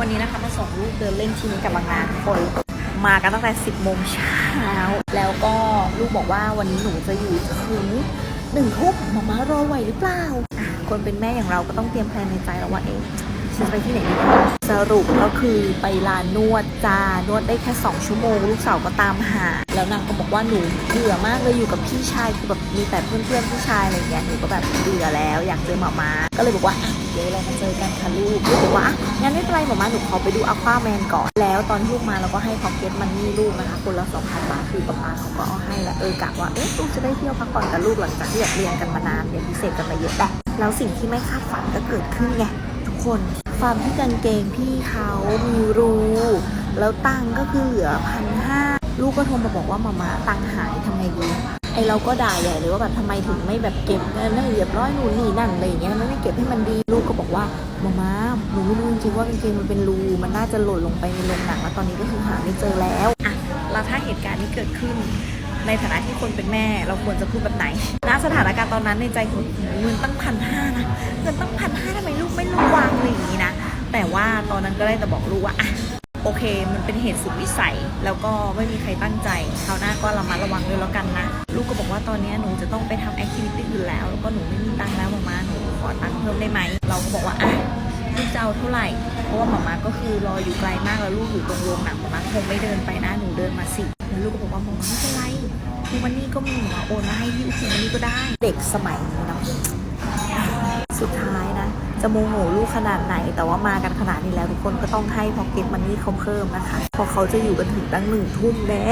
วันนี้นะคะมาส่งลูกเดินเล่นที่นี้กับบางนาทุกคนมากันตั้งแต่ 10 โมงเช้า แล้วก็ลูกบอกว่าวันนี้หนูจะอยู่ถึงหนึ่งทุ่มหมามารอไหวหรือเปล่า คนเป็นแม่อย่างเราก็ต้องเตรียมแพลนในใจแล้วว่าเอ๊ะ ฉันจะไปที่ไหนดีสรุปก็คือไปร้านนวดจ้านวดได้แค่ 2 ชั่วโมง ลูกสาวก็ตามหา แล้วนางก็บอกว่าหนูเบื่อมากเลยอยู่กับพี่ชายคือแบบมีแต่เพื่อนๆผู้ชายอะไรอย่างเงี้ยหนูก็แบบเบื่อแล้วอยากเจอหมามาก็เลยบอกว่าอะเดี๋ยวเรามาเจอกันค่ะลูกลูกบอกว่างั้นไม่เป็นไรหมามาหนูขอไปดูอควาแมนก่อน แล้วตอนลูกมาเราก็ให้พ็อกเก็ตมันนี่ลูกนะคะคนละสองพันบาทคือป๊าป๊าเขาก็เอาให้แล้วเออกะว่าเอ๊ะลูกจะได้เที่ยวพักผ่อนกับลูกหลังจากที่แบบเรียนกันมานานเรียนพิเศษกันมาเยอะแหละแล้วสิ่งที่ไม่คาดฝันก็เกิดขึ้นไงทุกคน ความที่กางเกงพี่เขามีรู แล้วตังก็คือเหลือพันห้าลูกก็โทรมาบอกว่ามามาตังหายทำไงดีไอเราก็ด่าใหญ่เลยว่าแบบทำไมถึงไม่แบบเก็บเงินให้เรียบร้อยนู่นนี่นั่นอะไรอย่างเงี้ยไม่ได้เก็บให้มันดีลูกก็บอกว่ามามาหนูไม่รู้จริงว่ากางเกงมันเป็นรูมันน่าจะหล่นลงไปในโรงหนังแล้วตอนนี้ก็คือหาไม่เจอแล้วอะแล้วถ้าเหตุการณ์นี้เกิดขึ้นในฐานะที่คนเป็นแม่เราควรจะพูดแบบไหนณสถานการณ์ตอนนั้นในใจคนเงินตั้งพันห้านะเงินตั้งพันห้าทำไมลูก ต่ว่าตอนนั้นก็ได้แต่บอกลูกว่าอะโอเค มันเป็นเหตุสุดวิสัย แล้วก็ไม่มีใครตั้งใจคราวหน้าก็ระมัดระวังด้วยแล้วกันนะ ลูกก็บอกว่าตอนนี้หนูจะต้องไปทำแอคทิวิตี้อื่นแล้ว แล้วก็หนูไม่มีตังค์แล้วมามาหนูขอตังค์เพิ่มได้ไหม เราก็บอกว่าอะลูกจะเอาเท่าไหร่ เพราะว่าหมามาก็คือรออยู่ไกลมากแล้วลูกอยู่ตรงโรงหนังหมามาคงไม่เดินไปนะหนูเดินมาสิแล้วลูกก็บอกว่าหมามาไม่เป็นไรคือวันนี้ก็มีหนูมาโอนมาให้ที่อุคือวันนี้ก็ได้ เด็กสมัยนี้เนาะ จะโมโหลูกขนาดไหน แต่ว่ามากันขนาดนี้แล้วทุกคนก็ต้องให้พ็อกเก็ตมันนี่เขาเพิ่มนะคะเพราะเขาจะอยู่กันถึงตั้งหนึ่งทุ่มแน่